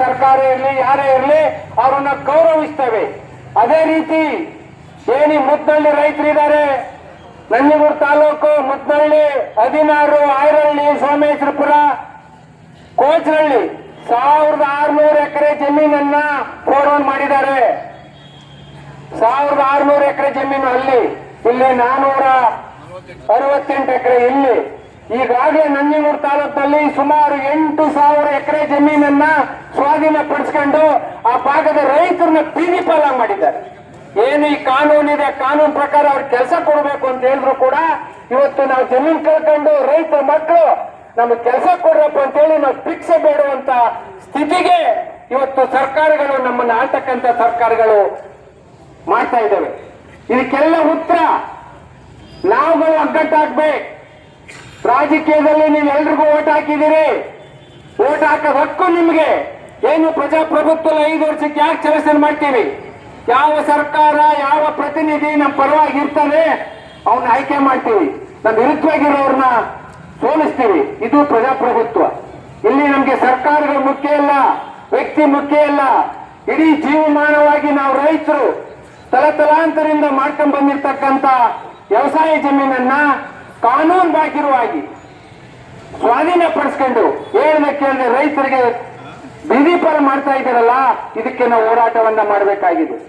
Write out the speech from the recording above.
ಸರ್ಕಾರ ಇರಲಿ, ಯಾರೇ ಇರಲಿ, ಅವರನ್ನ ಗೌರವಿಸ್ತೇವೆ. ಅದೇ ರೀತಿ ಏನಿ ಮುದ್ದಳ್ಳಿ ರೈತರಿದ್ದಾರೆ, ನಂಜನಗೂಡು ತಾಲೂಕು ಮುದ್ದಳ್ಳಿ ಹದಿನಾರು ಆಯರಹಳ್ಳಿ ಸೋಮೇಶ್ವರಪುರ, ಕೋಚರಳ್ಳಿ, ಸಾವಿರದ ಆರುನೂರು ಎಕರೆ ಜಮೀನನ್ನ ಫೋರ್ಡೌನ್ ಮಾಡಿದ್ದಾರೆ. ಸಾವಿರದ ಆರುನೂರು ಎಕರೆ ಜಮೀನು ಅಲ್ಲಿ, ಇಲ್ಲಿ ನಾನೂರ ಅರವತ್ತೆಂಟು ಎಕರೆ ಇಲ್ಲಿ. ಈಗಾಗಲೇ ನಂಜನಗೂಡು ತಾಲೂಕಲ್ಲಿ ಸುಮಾರು ಎಂಟು ಸಾವಿರ ಎಕರೆ ಜಮೀನನ್ನ ಸ್ವಾಧೀನ ಪಡಿಸ್ಕೊಂಡು ಆ ಭಾಗದ ರೈತರನ್ನ ಬೀದಿ ಪಾಲ ಮಾಡಿದ್ದಾರೆ. ಏನು ಈ ಕಾನೂನಿದೆ ಕಾನೂನು ಪ್ರಕಾರ ಅವ್ರಿಗೆ ಕೆಲಸ ಕೊಡಬೇಕು ಅಂತ ಹೇಳಿದ್ರು ಕೂಡ ಇವತ್ತು ನಾವು ಜಮೀನು ಕಳ್ಕೊಂಡು ರೈತರ ಮಕ್ಕಳು ನಮಗೆ ಕೆಲಸ ಕೊಡ್ರಪ್ಪ ಅಂತ ಹೇಳಿ ನಾವು ಭಿಕ್ಷೆ ಬೇಡುವಂತ ಸ್ಥಿತಿಗೆ ಇವತ್ತು ಸರ್ಕಾರಗಳು ನಮ್ಮನ್ನ ಆಳ್ತಕ್ಕಂತ ಸರ್ಕಾರಗಳು ಮಾಡ್ತಾ ಇದ್ದಾವೆ. ಇದಕ್ಕೆಲ್ಲ ಉತ್ತರ ನಾವುಗಳು ಒಗ್ಗಟ್ಟಾಗ್ಬೇಕು ರಾಜಕೀಯದಲ್ಲಿ ನೀವು ಎಲ್ರಿಗೂ ಓಟ್ ಹಾಕಿದ್ದೀರಿ. ಓಟ್ ಹಾಕೋದ್ ಹಕ್ಕು ನಿಮ್ಗೆ. ಏನು ಪ್ರಜಾಪ್ರಭುತ್ವ ಐದು ವರ್ಷಕ್ಕೆ ಯಾಕೆ ಚಲಸನ್ ಮಾಡ್ತೀವಿ? ಯಾವ ಸರ್ಕಾರ, ಯಾವ ಪ್ರತಿನಿಧಿ ನಮ್ಮ ಪರವಾಗಿ ಇರ್ತಾನೆ ಅವನ್ನ ಆಯ್ಕೆ ಮಾಡ್ತೀವಿ. ನಮ್ಮ ವಿರುದ್ಧವಾಗಿರೋರ್ನ ಸೋಲಿಸ್ತೀವಿ. ಇದು ಪ್ರಜಾಪ್ರಭುತ್ವ. ಇಲ್ಲಿ ನಮ್ಗೆ ಸರ್ಕಾರಗಳು ಮುಖ್ಯ ಇಲ್ಲ ವ್ಯಕ್ತಿ ಮುಖ್ಯ ಇಲ್ಲ ಇಡೀ ಜೀವಮಾನವಾಗಿ ನಾವು ರೈತರು ತಲತಲಾಂತರಿಂದ ಮಾಡ್ಕೊಂಡ್ ಬಂದಿರ್ತಕ್ಕಂತ ವ್ಯವಸಾಯ ಜಮೀನನ್ನ ಕಾನೂನು ಬಾಕಿರುವಾಗಿ ಸ್ವಾಧೀನ ಪಡಿಸ್ಕೊಂಡು ಏನಕ್ಕೆ ರೈತರಿಗೆ ಬೀದಿ ಪಾಲು ಮಾಡ್ತಾ ಇದ್ದಾರಲ್ಲ ಇದಕ್ಕೆ ನಾವು ಹೋರಾಟವನ್ನ ಮಾಡಬೇಕಾಗಿದೆ.